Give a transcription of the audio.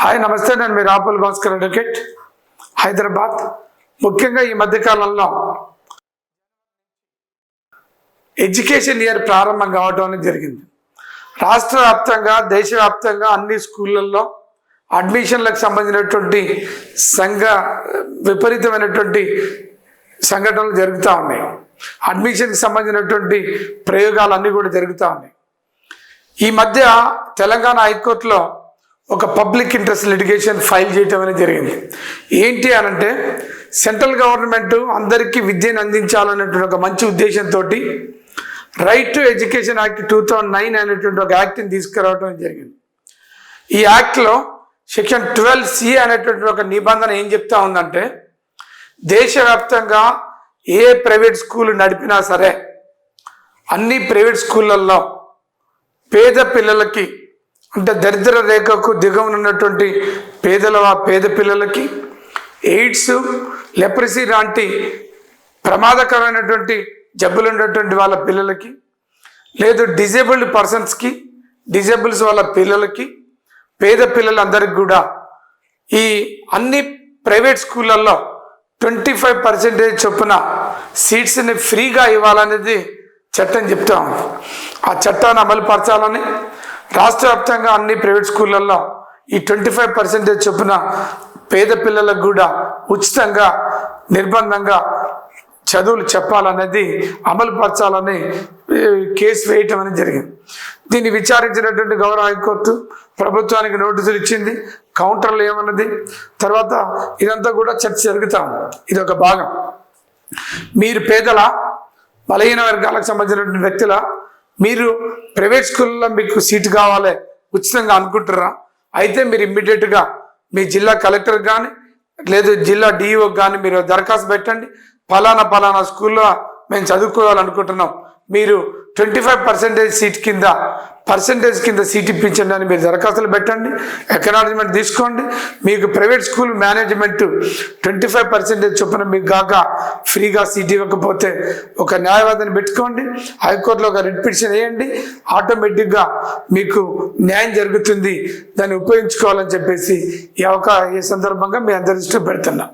Hi నమస్తే నేను మీ రాపుల్ భాస్కర్ అడ్వకేట్. హైదరాబాద్ ముఖ్యంగా ఈ మధ్యకాలంలో ఎడ్యుకేషన్ ఇయర్ ప్రారంభం కావడం అనేది జరిగింది. రాష్ట్ర వ్యాప్తంగా దేశవ్యాప్తంగా అన్ని స్కూళ్ళల్లో అడ్మిషన్లకు సంబంధించినటువంటి సంఘ విపరీతమైనటువంటి సంఘటనలు జరుగుతూ ఉన్నాయి. అడ్మిషన్కి సంబంధించినటువంటి ప్రయోగాలు అన్నీ కూడా జరుగుతూ ఉన్నాయి. ఈ మధ్య తెలంగాణ హైకోర్టులో ఒక పబ్లిక్ ఇంట్రెస్ట్ లిటిగేషన్ ఫైల్ చేయటం అనేది జరిగింది. ఏంటి అనంటే సెంట్రల్ గవర్నమెంట్ అందరికీ విద్యను అందించాలనేటువంటి ఒక మంచి ఉద్దేశంతో right to education act two thousand nine అనేటువంటి ఒక యాక్ట్ని తీసుకురావడం జరిగింది. ఈ యాక్ట్లో సెక్షన్ ట్వెల్వ్ సి అనేటువంటి ఒక నిబంధన ఏం చెప్తా ఉందంటే దేశవ్యాప్తంగా ఏ ప్రైవేట్ స్కూల్ నడిపినా సరే అన్ని ప్రైవేట్ స్కూళ్ళల్లో పేద పిల్లలకి అంటే దరిద్ర రేఖకు దిగవనున్నటువంటి పేదల పేద పిల్లలకి ఎయిడ్స్ లెప్రసీ లాంటి ప్రమాదకరమైనటువంటి జబ్బులు ఉన్నటువంటి వాళ్ళ పిల్లలకి లేదు డిజేబుల్డ్ పర్సన్స్కి డిజేబుల్స్ వాళ్ళ పిల్లలకి పేద పిల్లలందరికీ కూడా ఈ అన్ని ప్రైవేట్ స్కూళ్ళల్లో ట్వంటీ ఫైవ్ పర్సెంటేజ్ చొప్పున సీట్స్ని ఫ్రీగా ఇవ్వాలనేది చట్టం చెప్తా ఉంది. ఆ చట్టాన్ని అమలు పరచాలని రాష్ట్ర వ్యాప్తంగా అన్ని ప్రైవేట్ స్కూళ్ళల్లో ఈ ట్వంటీ ఫైవ్ పర్సెంటేజ్ చొప్పున పేద పిల్లలకు కూడా ఉచితంగా నిర్బంధంగా చదువులు చెప్పాలనేది అమలు పరచాలని కేసు వేయటం అనేది జరిగింది. దీన్ని విచారించినటువంటి గౌరవ హైకోర్టు ప్రభుత్వానికి నోటీసులు ఇచ్చింది. కౌంటర్లు ఏమన్నది. తర్వాత ఇదంతా కూడా చర్చ జరుగుతా ఇది ఒక భాగం. మీరు పేదల బలహీన వర్గాలకు సంబంధించినటువంటి వ్యక్తుల మీరు ప్రైవేట్ స్కూల్లో మీకు సీటు కావాలి ఉచితంగా అనుకుంటారా అయితే మీరు ఇమ్మీడియట్గా మీ జిల్లా కలెక్టర్ కానీ లేదు జిల్లా డిఈఓ కానీ మీరు దరఖాస్తు పెట్టండి. ఫలానా ఫలానా స్కూల్లో మేము చదువుకోవాలనుకుంటున్నాం. మీరు ట్వంటీ ఫైవ్ పర్సెంటేజ్ సీట్ కింద పర్సెంటేజ్ కింద సీట్ ఇప్పించండి అని మీరు దరఖాస్తులు పెట్టండి ఎకనాలజ్మెంట్ తీసుకోండి. మీకు private school management twenty five percentage చొప్పున మీకు కాక ఫ్రీగా సీట్ ఇవ్వకపోతే ఒక న్యాయవాదిని పెట్టుకోండి హైకోర్టులో ఒక రిట్ పిటిషన్ వేయండి ఆటోమేటిక్గా మీకు న్యాయం జరుగుతుంది దాన్ని ఉపయోగించుకోవాలని చెప్పేసి ఈ అవకాశం ఈ సందర్భంగా మీ అందరి దృష్టిలో పెడుతున్నా.